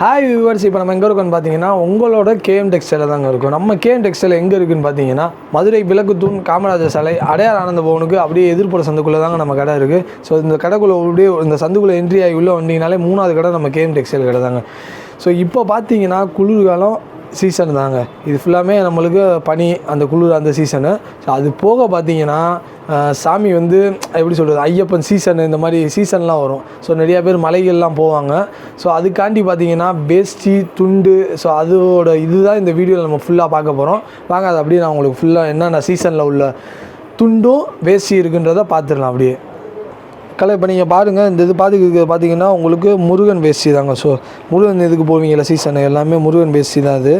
Hi viewers இப்போ நம்ம எங்கே இருக்கோம்னு பார்த்தீங்கன்னா உங்களோட கேஎம் டெக்ஸ்டைலில் தாங்க இருக்கும். நம்ம கேஎம் டெக்ஸ்டைல் எங்கே இருக்குன்னு பார்த்தீங்கன்னா மதுரை விளக்குத்தூண் காமராஜர் சாலை அடையார் ஆனந்த பவனுக்கு அப்படியே எதிர்ப்புற சந்துக்குள்ளே தாங்க நம்ம கடை இருக்குது ஸோ இந்த கடைக்குள்ளே அப்படியே இந்த சந்துக்குள்ளே என்ட்ரி ஆகி உள்ளே வந்தீங்கனாலே மூணாவது கடை நம்ம கேஎம் டெக்ஸ்டைல் கடை தாங்க. ஸோ இப்போ பார்த்தீங்கன்னா குளிர்காலம் சீசன் தாங்க. இது ஃபுல்லாமே நம்மளுக்கு பனி அந்த குளிர் அந்த சீசனு. ஸோ அது போக பார்த்தீங்கன்னா சாமி வந்து எப்படி சொல்கிறது ஐயப்பன் சீசன் இந்த மாதிரி சீசன்லாம் வரும். ஸோ நிறையா பேர் மலைகள்லாம் போவாங்க. ஸோ அதுக்காண்டி பார்த்தீங்கன்னா பேஸ்டி துண்டு ஸோ அதோட இதுதான் இந்த வீடியோவில் நம்ம ஃபுல்லாக பார்க்க போகிறோம் வாங்க அது அப்படியே நான் உங்களுக்கு ஃபுல்லாக என்னென்ன சீசனில் உள்ள துண்டும் வேஷ்டி இருக்குன்றதை பார்த்துடலாம் அப்படியே. கலை இப்போ நீங்கள் பாருங்கள் இந்த இது பார்த்துக்கு பார்த்தீங்கன்னா உங்களுக்கு முருகன் வேஷ்டி தாங்க. ஸோ முருகன் இதுக்கு போவீங்களா சீசனு எல்லாமே முருகன் வேஷ்டி தான் அது.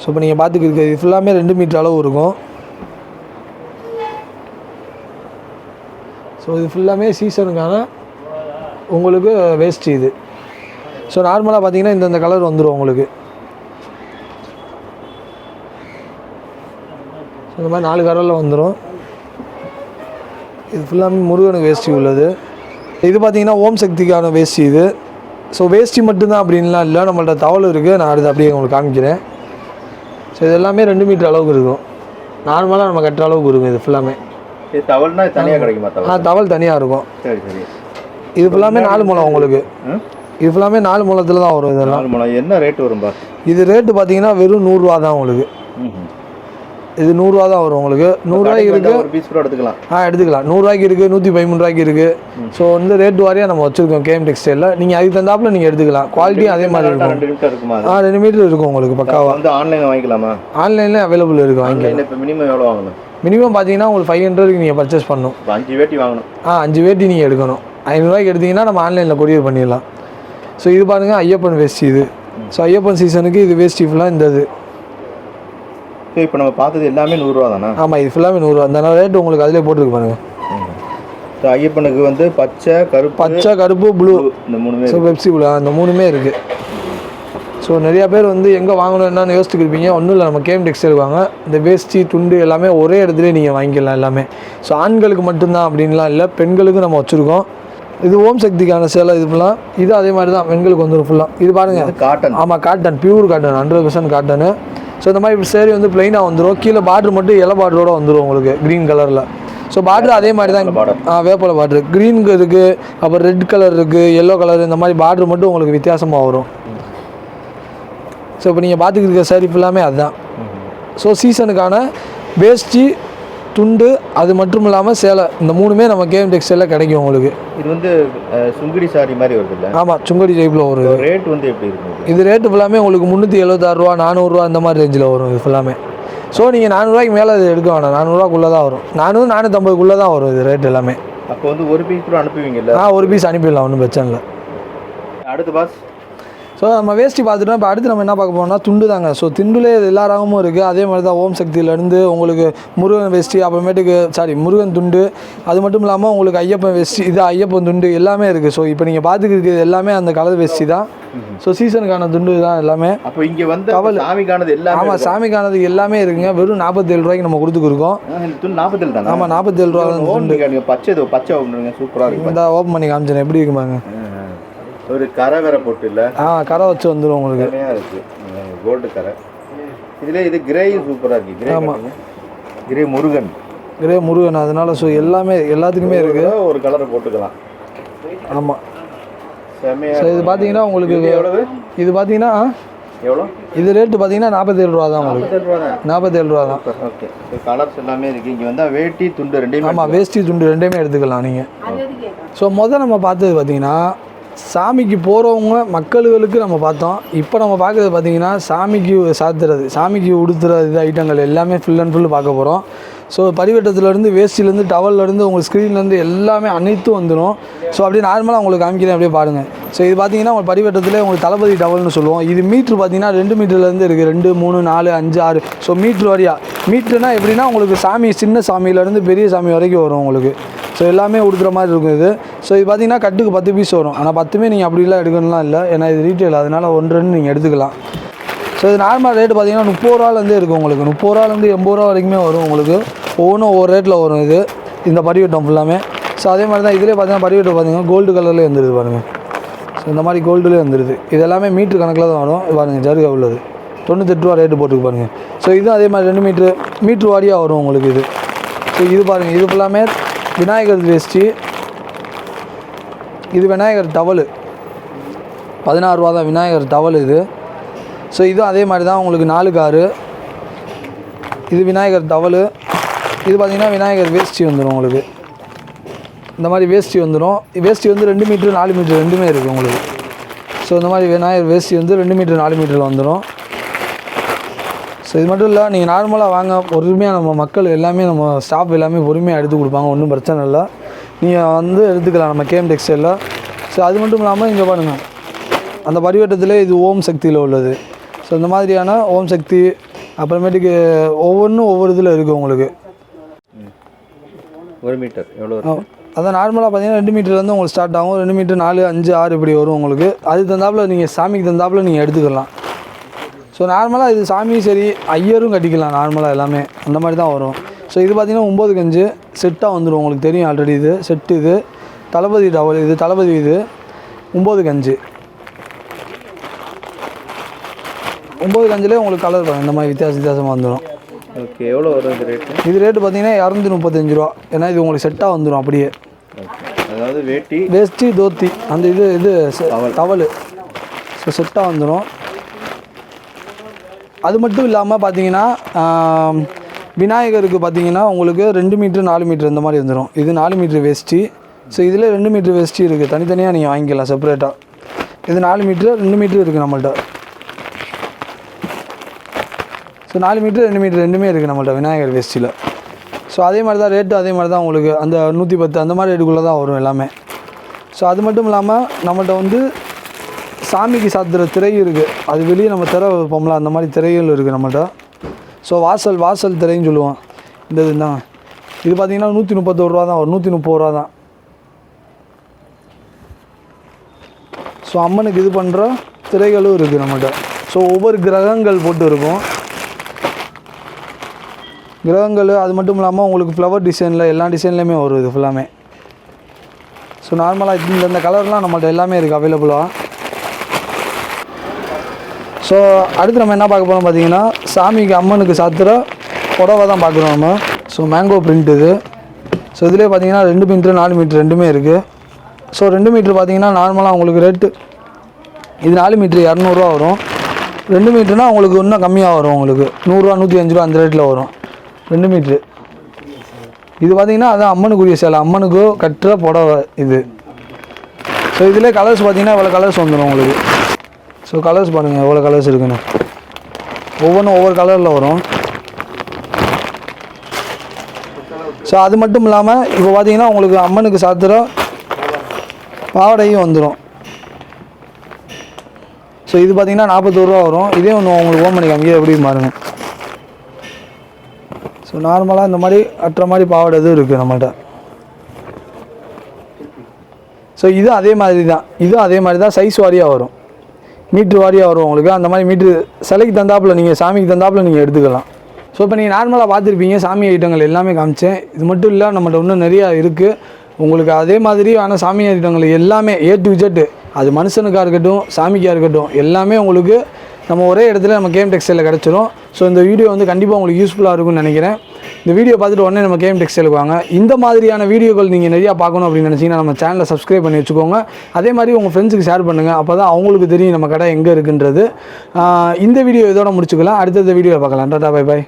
ஸோ இப்போ நீங்கள் பார்த்துக்கு இது ஃபுல்லாமே ரெண்டு மீட்டர் அளவு இருக்கும். ஸோ இது ஃபுல்லாமே சீசனுக்கான உங்களுக்கு வேஷ்டி இது. ஸோ நார்மலாக பார்த்தீங்கன்னா இந்தந்த கலர் வந்துடும் உங்களுக்கு. ஸோ இந்த மாதிரி நாலு கலரில் வந்துடும் இது ஃபுல்லாமே முருகனுக்கு வேஷ்டி உள்ளது. இது பார்த்தீங்கன்னா ஓம் சக்திக்கான வேஷ்டி இது. ஸோ வேஷ்டி மட்டும்தான் அப்படின்லாம் இல்லை. நம்மள்ட்ட தவள் இருக்குது நான் அடுத்து அப்படியே உங்களுக்கு காமிக்கிறேன். ஸோ இது எல்லாமே ரெண்டு மீட்டர் அளவுக்கு இருக்கும். நார்மலாக நம்ம கட்டுற அளவுக்கு இருக்கும் இது ஃபுல்லாமே இது தவள்னா தனியாக கிடைக்குமா ஆ தவள் தனியாக இருக்கும். சரி சரி. இது ஃபுல்லாமே நாலு முளம் உங்களுக்கு? இது ஃபுல்லாமே நாலு முளத்தில் தான் வரும் இதெல்லாம். என்ன ரேட் வரும்பா இது ரேட்டு பார்த்தீங்கன்னா வெறும் நூறுரூவா தான் உங்களுக்கு. இது நூறுரூவா தான் வரும் உங்களுக்கு. நூறுரூவாய்க்கு இருக்குது ஒரு பீஸ் கூட எடுத்துக்கலாம். ஆ எடுத்துக்கலாம். நூறுரூவாய்க்கு இருக்குது நூற்றி பதிமூணு ரூபாய்க்கு இருக்குது ஸோ வந்து ரேட் வாரியாக நம்ம வச்சுருக்கோம் கேஎம் டெக்ஸ்டைலில் நீங்கள் அதுக்கு தகுந்தாப்புல நீங்கள் எடுத்துக்கலாம். குவாலிட்டியும் அதே மாதிரி இருக்கும். இருக்குமா? ஆ ரெண்டு மீட்டர் இருக்கும் உங்களுக்கு பக்காவா. வந்து ஆன்லைனில் வாங்கிக்கலாமா? ஆன்லைனில் அவைலபிள் இருக்குது வாங்கிக்கலாம். இப்போ மினிமம் எவ்வளோ வாங்கணும்? மினிமம் பார்த்தீங்கன்னா உங்களுக்கு ஃபைவ் ஹண்ட்ரடுக்கு நீங்கள் பர்ச்சேஸ் பண்ணணும். அஞ்சு வேட்டி வாங்கணும். ஆ அஞ்சு வேட்டி நீங்கள் எடுக்கணும். ஐநூறுரூவாய்க்கு எடுத்தீங்கன்னா நம்ம ஆன்லைனில் கொரியர் பண்ணிடலாம். ஸோ இது பாருங்கள் ஐயப்பன் வேஷ்டி இது. ஸோ ஐயப்பன் சீசனுக்கு இது வேஷ்டி ஃபுல்லாக இந்த இது. சரி இப்போ நம்ம பார்த்தது எல்லாமே நூறுரூவா தானே? ஆமாம் இது ஃபுல்லாமே நூறுரூவா. அந்த ரேட்டு உங்களுக்கு அதிலே போட்டுருக்கு பாருங்கள் ஸோ ஐயப்பனுக்கு வந்து பச்சை கருப்பு பச்சை கருப்பு ப்ளூ இந்த மூணுமே ஸோ பெப்சி ப்ளூ அந்த மூணுமே இருக்குது ஸோ நிறையா பேர் வந்து எங்கே வாங்கணும் என்னன்னு யோசிச்சுட்டு இருப்பீங்க ஒன்றும் இல்லை நம்ம கேம் டெக்ஸ்டைல் வாங்க. இந்த வேஷ்டி துண்டு எல்லாமே ஒரே இடத்துல நீங்கள் வாங்கிக்கலாம் எல்லாமே. ஸோ ஆண்களுக்கு மட்டும்தான் அப்படின்லாம் இல்லை. பெண்களுக்கு நம்ம வச்சுருக்கோம். இது ஓம் சக்திக்கான சேலை இது ஃபுல்லாக இது அதே மாதிரி தான். பெண்களுக்கு வந்துடும் ஃபுல்லாக இது பாருங்கள் காட்டன் ஆமாம் cotton pure cotton hundred percent cotton so இந்த மாதிரி சேரீ வந்து பிளைனாக வந்துடும் கீழே பார்டர் மட்டும் இலை பார்டரோட வந்துடும் உங்களுக்கு க்ரீன் கலரில் ஸோ பார்டர் அதே மாதிரி தான். ஆ வேப்பலை பார்டர் க்ரீன் இருக்குது அப்புறம் ரெட் கலர் இருக்குது எல்லோ கலர் இந்த மாதிரி பார்டர் மட்டும் உங்களுக்கு வித்தியாசமாக வரும். ஸோ இப்போ நீங்கள் பார்த்துக்கிட்டு இருக்க saree ஃபுல்லாமே அதுதான். ஸோ சீசனுக்கான வேஷ்டி துண்டு அது மட்டும் இல்லாமல் சேலை. இந்த மூணுமே நம்ம கேம் டெக்ஸ்டைலில் கிடைக்கும் உங்களுக்கு. இது வந்து சுங்குடி சாரி மாதிரி வருது இல்லை? ஆமாம் சுங்கடி டைப்பில் இது. ரேட் வந்து எப்படி இருக்கும் இது? ரேட்டு ஃபுல்லாமே உங்களுக்கு முந்நூற்றி எழுபத்தாறுரூவா நானூறுரூவா இந்த மாதிரி ரேஞ்சில் வரும் இது ஃபுல்லாமே ஸோ நீங்கள் நானூறுரூவாய்க்கு மேலே இது எடுக்க வேணாம். நானூறுரூவாக்குள்ளே தான் வரும். நானூறு நானூற்றம்பதுக்குள்ளே தான் வரும் இது ரேட் எல்லாமே. அப்போ வந்து ஒரு பீஸ் கூட அனுப்புவீங்கல்ல? ஆ ஒரு பீஸ் அனுப்பிடலாம் ஒன்றும் பிரச்சனை இல்லை. அடுத்து பாஸ் ஸோ நம்ம வேஷ்டி பார்த்துட்டோம். இப்போ அடுத்து நம்ம என்ன பார்க்க போறோம்னா துண்டு தாங்க. ஸோ துண்டுலே எல்லா ரகமும் இருக்குது அதே மாதிரி தான் ஓம் சக்தியிலேருந்து உங்களுக்கு முருகன் வேஷ்டி அப்புறமேட்டுக்கு சாரி முருகன் துண்டு. அது மட்டும் இல்லாமல் உங்களுக்கு ஐயப்பன் வேஷ்டி இது ஐயப்பன் துண்டு எல்லாமே இருக்குது ஸோ இப்போ நீங்கள் பார்த்துக்கிறது எல்லாமே அந்த கலர் வேஷ்டி தான். ஸோ சீசனுக்கான துண்டு தான் எல்லாமே. அப்போ இங்க வந்து அப்ப சாமிக்கானது எல்லாமே ஆமாம் சாமிக்கானது எல்லாமே இருக்குங்க. வெறும் நாற்பத்தேழு ரூபாய்க்கு நம்ம கொடுத்துருக்கோம் நாற்பத்தேழு தானே? ஆமாம் நாற்பத்தேழு ரூபா பச்சை பச்சை ஒன்றுங்க சூப்பரா இருக்கு. இந்த ஓப்பன் பண்ணி காமிச்சேன் எப்படி இருக்குமாங்க ஒரு கரை வேற போட்டு இல்ல ஆ கரை வச்சு வந்துடும் உங்களுக்கு. செமையா இருக்கு. கோல்டு கரை. இதுல இது கிரேயும் சூப்பரா இருக்கு. Grey grey Murugan. Grey Murugan அதனால ஸோ எல்லாமே எல்லாத்துக்குமே இருக்குது ஒரு கலரை போட்டுக்கலாம். ஆமாம் செமையா ஸோ இது பார்த்தீங்கன்னா உங்களுக்கு இது எவ்வளவு? இது பார்த்தீங்கன்னா எவ்வளோ? இது ரேட்டு பார்த்தீங்கன்னா நாற்பத்தேழு ரூபா தான் உங்களுக்கு. நாற்பத்தேழு ரூபா தான். ஓகே கலர்ஸ் எல்லாமே இருக்கு. இங்க வந்தா வேட்டி துண்டு ரெண்டையுமே ஆமாம் வேஷ்டி துண்டு ரெண்டையுமே எடுத்துக்கலாம் நீங்கள் ஸோ முதல் நம்ம பார்த்தது பார்த்தீங்கன்னா சாமிக்கு போகிறவங்க மக்களுக்கு நம்ம பார்த்தோம். இப்போ நம்ம பார்க்குறது பார்த்திங்கன்னா சாமிக்கு சாத்துறது சாமிக்கு உடுத்துற இது ஐட்டங்கள் எல்லாமே ஃபுல் அண்ட் ஃபுல் பார்க்க போகிறோம் ஸோ பரிவட்டத்துலேருந்து வேஷ்டிலேருந்து டவல்லேருந்து உங்கள் ஸ்க்ரீன்லேருந்து எல்லாமே அனைத்தும் வந்துடும் ஸோ அப்படியே நார்மலாக உங்களுக்கு காமிக்கிறேன் அப்படியே பாருங்கள் ஸோ இது பார்த்தீங்கன்னா உங்கள் பரிவட்டத்தில் உங்களுக்கு தளபதி டவல்னு சொல்லுவோம். இது மீட்ரு பார்த்தீங்கன்னா ரெண்டு மீட்டர்லேருந்து இருக்குது ரெண்டு மூணு நாலு அஞ்சு ஆறு. ஸோ மீட்ரு வரையா. மீட்ருனா எப்படின்னா உங்களுக்கு சாமி சின்ன சாமியிலேருந்து பெரிய சாமி வரைக்கும் வரும் உங்களுக்கு. ஸோ எல்லாமே உடுத்துற மாதிரி இருக்கும் இது. ஸோ இது பார்த்தீங்கன்னா கட்டுக்கு பத்து பீஸ் வரும். ஆனால் பத்துமே நீங்கள் அப்படிலாம் எடுக்கணும்லாம் இல்லை. ஏன்னா இது ரீட்டெயில் அதனால் ஒன்று நீங்கள் எடுத்துக்கலாம். ஸோ இது நார்மல் ரேட்டு பார்த்தீங்கன்னா முப்பது ரூபாலேருந்தே இருக்கும் உங்களுக்கு. முப்பது ரூபாலேருந்து எண்பது ரூபா வரைக்குமே வரும் உங்களுக்கு. ஒவ்வொன்றும் ஒவ்வொரு ரேட்டில் வரும் இது. இந்த படிவட்டம் ஃபுல்லாமே ஸோ அதே மாதிரி தான் இதிலே பார்த்தீங்கன்னா படிவட்டம் பார்த்தீங்கன்னா கோல்டு கலர்லேயே வந்துடுது பாருங்கள் ஸோ இந்த மாதிரி கோல்டுலேயே வந்துடுது இது எல்லாமே மீட்ரு கணக்கில் தான் வரும். பாருங்கள் ஜருகா உள்ளது. தொண்ணூத்தெட்டு ரூபா ரேட்டு போட்டுக்கு பாருங்கள் ஸோ இதுவும் அதே மாதிரி ரெண்டு மீட்ரு மீட்ரு வாரியாக வரும் உங்களுக்கு இது. ஸோ இது பாருங்கள் இது ஃபுல்லாமே விநாயகர் வேஷ்டி. இது விநாயகர் டவல் பதினாறு ரூபா தான் விநாயகர் டவல் இது. ஸோ இதுவும் அதே மாதிரி தான் உங்களுக்கு நாலு காரு. இது விநாயகர் டவலு இது பார்த்திங்கன்னா விநாயகர் வேஷ்டி வந்துடும் உங்களுக்கு. இந்த மாதிரி வேஷ்டி வந்துடும் வேஷ்டி வந்து ரெண்டு மீட்ரு நாலு மீட்ரு ரெண்டுமே இருக்குது உங்களுக்கு. ஸோ இந்த மாதிரி விநாயகர் வேஷ்டி வந்து ரெண்டு மீட்ரு நாலு மீட்டரில் வந்துடும் ஸோ இது மட்டும் இல்லை நீங்கள் நார்மலாக வாங்க பொறுமையாக நம்ம மக்கள் எல்லாமே நம்ம ஸ்டாஃப் எல்லாமே பொறுமையாக எடுத்து கொடுப்பாங்க ஒன்றும் பிரச்சனை இல்லை. நீங்கள் வந்து எடுத்துக்கலாம் நம்ம கேம் டெக்ஸ்டைலில் ஸோ அது மட்டும் இல்லாமல் இங்கே பாருங்கள் அந்த பரிவட்டத்திலே இது ஓம் சக்தியில் உள்ளது. ஸோ இந்த மாதிரியான ஓம் சக்தி அப்புறமேட்டுக்கு ஒவ்வொன்றும் ஒவ்வொரு இதில் இருக்குது உங்களுக்கு. ஒரு மீட்டர் எவ்வளோ அதான் நார்மலாக பார்த்தீங்கன்னா ரெண்டு மீட்டர்லேருந்து உங்களுக்கு ஸ்டார்ட் ஆகும். ரெண்டு மீட்டர் நாலு அஞ்சு ஆறு இப்படி வரும் உங்களுக்கு. அதுக்கு தந்தாப்புல நீங்கள் சாமிக்கு தந்தாப்புல நீங்கள் எடுத்துக்கலாம். ஸோ நார்மலாக இது சாமி சரி ஐயரும் கட்டிக்கலாம் நார்மலாக எல்லாமே. அந்த மாதிரி தான் வரும். ஸோ இது பார்த்தீங்கன்னா ஒம்பது கஞ்சு செட்டாக வந்துடும் உங்களுக்கு தெரியும் ஆல்ரெடி இது. செட்டு இது தளபதி டவல் இது தளபதி இது ஒம்பது கஞ்சு. ஒம்பது கஞ்சிலே உங்களுக்கு கலர் இந்த மாதிரி வித்தியாச வித்தியாசமாக வந்துடும் ஓகே எவ்வளோ வரும் இந்த ரேட்டு இது ரேட்டு பார்த்தீங்கன்னா இரநூத்தி முப்பத்தஞ்சு ரூபா. ஏன்னா இது உங்களுக்கு செட்டாக வந்துடும் அப்படியே. அதாவது வேட்டி? வேஷ்டி தோத்தி அந்த இது இது டவலு ஸோ செட்டாக வந்துடும் அது மட்டும் இல்லாமல் பார்த்தீங்கன்னா விநாயகருக்கு பார்த்தீங்கன்னா உங்களுக்கு ரெண்டு மீட்ரு நாலு மீட்ரு இந்த மாதிரி வந்துடும் இது நாலு மீட்ரு வேஷ்டி ஸோ இதில் ரெண்டு மீட்ரு வேஷ்டி இருக்குது தனித்தனியாக நீங்கள் வாங்கிக்கலாம் செப்பரேட்டாக இது நாலு மீட்ரு ரெண்டு மீட்ரு இருக்குது நம்மள்ட்ட. ஸோ நாலு மீட்ரு ரெண்டு மீட்ரு ரெண்டுமே இருக்குது நம்மள்ட்ட விநாயகர் வேஷ்டியில் ஸோ அதே மாதிரி தான் ரேட்டு அதே மாதிரி தான் உங்களுக்கு அந்த நூற்றி பத்து அந்த மாதிரி ரேட்டுக்குள்ளே தான் வரும் எல்லாமே. ஸோ அது மட்டும் இல்லாமல் நம்மள்ட்ட வந்து சாமிக்கு சாத்துற திரையும் இருக்குது அது வெளியே நம்ம திரை வைப்போம்ல அந்த மாதிரி திரைகள் இருக்குது நம்மள்ட்ட. ஸோ வாசல் வாசல் திரைன்னு சொல்லுவோம் இந்த இது தான். இது பார்த்தீங்கன்னா நூற்றி முப்பத்தோரு ரூபா தான் வரும். நூற்றி முப்பது ரூபா தான். ஸோ அம்மனுக்கு இது பண்ணுற திரைகளும் இருக்குது நம்மகிட்ட ஸோ ஒவ்வொரு கிரகங்கள் போட்டு இருக்கும். கிரகங்கள் அது மட்டும் இல்லாமல் உங்களுக்கு ஃப்ளவர் டிசைனில் எல்லா டிசைன்லேயுமே வரும் இது ஃபுல்லாமே ஸோ நார்மலாக இந்த இந்த கலர்லாம் நம்மள்ட்ட எல்லாமே இருக்குது அவைலபிளாக ஸோ அடுத்து நம்ம என்ன பார்க்க போகிறோம் பார்த்தீங்கன்னா சாமிக்கு அம்மனுக்கு சாத்துற புடவை தான் பார்க்குறோம் நம்ம. ஸோ மேங்கோ பிரிண்ட் இது. ஸோ இதிலே பார்த்தீங்கன்னா ரெண்டு மீட்ரு நாலு மீட்ரு ரெண்டுமே இருக்குது ஸோ ரெண்டு மீட்ரு பார்த்தீங்கன்னா நார்மலாக உங்களுக்கு ரேட்டு இது நாலு மீட்ரு இரநூறுவா வரும். ரெண்டு மீட்ருனா உங்களுக்கு இன்னும் கம்மியாக வரும் உங்களுக்கு. நூறுரூவா நூற்றி அஞ்சு ரூபா அந்த ரேட்டில் வரும். ரெண்டு மீட்ரு இது பார்த்தீங்கன்னா அதான் அம்மனுக்குரிய சேலை. அம்மனுக்கு கட்டுற புடவை இது. ஸோ இதிலே கலர்ஸ் பார்த்தீங்கன்னா இவ்வளோ கலர்ஸ் வந்துடும் உங்களுக்கு. ஸோ கலர்ஸ் பாருங்கள் எவ்வளோ கலர்ஸ் இருக்குன்னு. ஒவ்வொன்றும் ஒவ்வொரு கலரில் வரும். ஸோ அது மட்டும் இல்லாமல் இப்போ பார்த்தீங்கன்னா உங்களுக்கு அம்மனுக்கு சாத்திரம் பாவாடையும் வந்துடும் ஸோ இது பார்த்தீங்கன்னா நாற்பத்தோருவா ரூபா வரும். இதே ஒன்று உங்களுக்கு ஓம் பண்ணி காமிக்க எப்படி பாருங்க. ஸோ நார்மலாக இந்த மாதிரி அட்டுற மாதிரி பாவாடை இது இருக்குது நம்மள்கிட்ட ஸோ இது அதே மாதிரி தான். இதுவும் அதே மாதிரி தான். சைஸ் வாரியாக வரும். மீட்ரு வாரியாக வரும் உங்களுக்கு. அந்த மாதிரி மீட்ரு சிலைக்கு தந்தாப்புல நீங்கள் சாமிக்கு தந்தாப்புல நீங்கள் எடுத்துக்கலாம். ஸோ இப்போ நீங்கள் நார்மலாக பார்த்துருப்பீங்க சாமி ஐட்டங்கள் எல்லாமே காமிச்சேன். இது மட்டும் இல்லை நம்மகிட்ட இன்னும் நிறையா இருக்குது உங்களுக்கு அதே மாதிரி ஆனால் சாமி ஐட்டங்கள் எல்லாமே ஏ டு ஜெட்டு அது மனுஷனுக்காக இருக்கட்டும் சாமிக்காக இருக்கட்டும் எல்லாமே உங்களுக்கு நம்ம ஒரே இடத்துல நம்ம கேம் டெக்ஸ்டைலில் கிடச்சிரும். ஸோ இந்த வீடியோ வந்து கண்டிப்பாக உங்களுக்கு யூஸ்ஃபுல்லாக இருக்கும்னு நினைக்கிறேன். இந்த வீடியோ பார்த்துட்டு உடனே நம்ம கேம் டெக்ஸ்டைலுக்கு வாங்க. இந்த மாதிரியான வீடியோக்கள் நீங்கள் நிறையா பார்க்கணும் அப்படின்னு நினச்சிங்கன்னா நம்ம சேனலை சப்ஸ்கிரைப் பண்ணி வச்சுக்கோங்க. அதே மாதிரி உங்கள் ஃப்ரெண்ட்ஸுக்கு ஷேர் பண்ணுங்கள் அப்போ தான் அவங்களுக்கு தெரியும் நம்ம கடை எங்கே இருக்குன்றது. இந்த வீடியோ இதோட முடிச்சுக்கலாம். அடுத்தடுத்த வீடியோவில் பார்க்கலாம். Tata bye by